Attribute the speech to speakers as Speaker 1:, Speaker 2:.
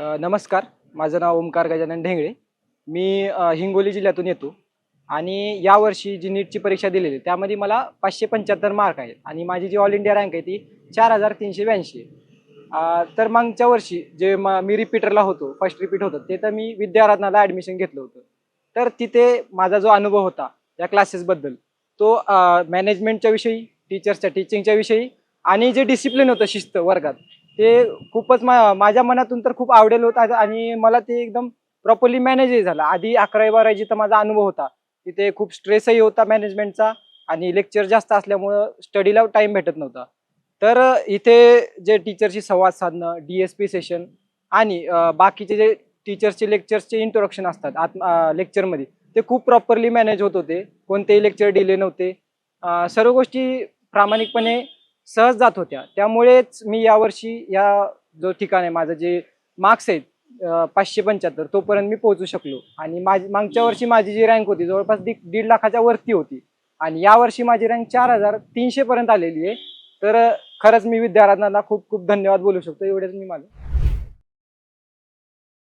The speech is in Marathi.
Speaker 1: नमस्कार. माझं नाव ओमकार गजानन ढेंगळे. मी हिंगोली जिल्ह्यातून येतो. आणि यावर्षी जी नीटची परीक्षा दिलेली आहे, त्यामध्ये मला पाचशे पंच्याहत्तर मार्क आहेत. आणि माझी जी ऑल इंडिया रँक आहे ती चार हजार तीनशे ब्याऐंशी तर मागच्या वर्षी जे म मी रिपीटरला होतो फर्स्ट रिपीट होतं ते तर मी विद्यारत्नाला ॲडमिशन घेतलं होतं. तर तिथे माझा जो अनुभव होता या क्लासेसबद्दल तो मॅनेजमेंटच्या विषयी टीचर्सच्या टीचिंगच्या विषयी आणि जे डिसिप्लिन होतं शिस्त वर्गात ते खूपच मा माझ्या मनातून तर खूप आवडेल होतं. आणि मला ते एकदम प्रॉपरली मॅनेजही झालं. आधी अकरावी बारावीची तर माझा अनुभव होता. तिथे खूप स्ट्रेसही होता मॅनेजमेंटचा आणि लेक्चर जास्त असल्यामुळं स्टडीला टाईम भेटत नव्हता. तर इथे जे टीचरशी संवाद साधणं डी एस पी सेशन आणि बाकीचे जे टीचर्सचे लेक्चर्सचे इंट्रोडक्शन असतात आत लेक्चरमध्ये ते खूप प्रॉपरली मॅनेज होत होते. कोणतेही लेक्चर डिले नव्हते. सर्व गोष्टी प्रामाणिकपणे सहज जात होत्या. त्यामुळेच मी यावर्षी या जो ठिकाण आहे माझं जे मार्क्स आहेत पाचशे पंच्याहत्तर तोपर्यंत मी पोहोचू शकलो. आणि माझी मागच्या वर्षी माझी जी रँक होती जवळपास दीड दीड लाखाच्या वरती होती. आणि यावर्षी माझी रँक चार हजार तीनशे पर्यंत आलेली आहे. तर खरंच मी विद्यार्थ्यांना खूप खूप धन्यवाद बोलू शकतो. एवढेच मी माझं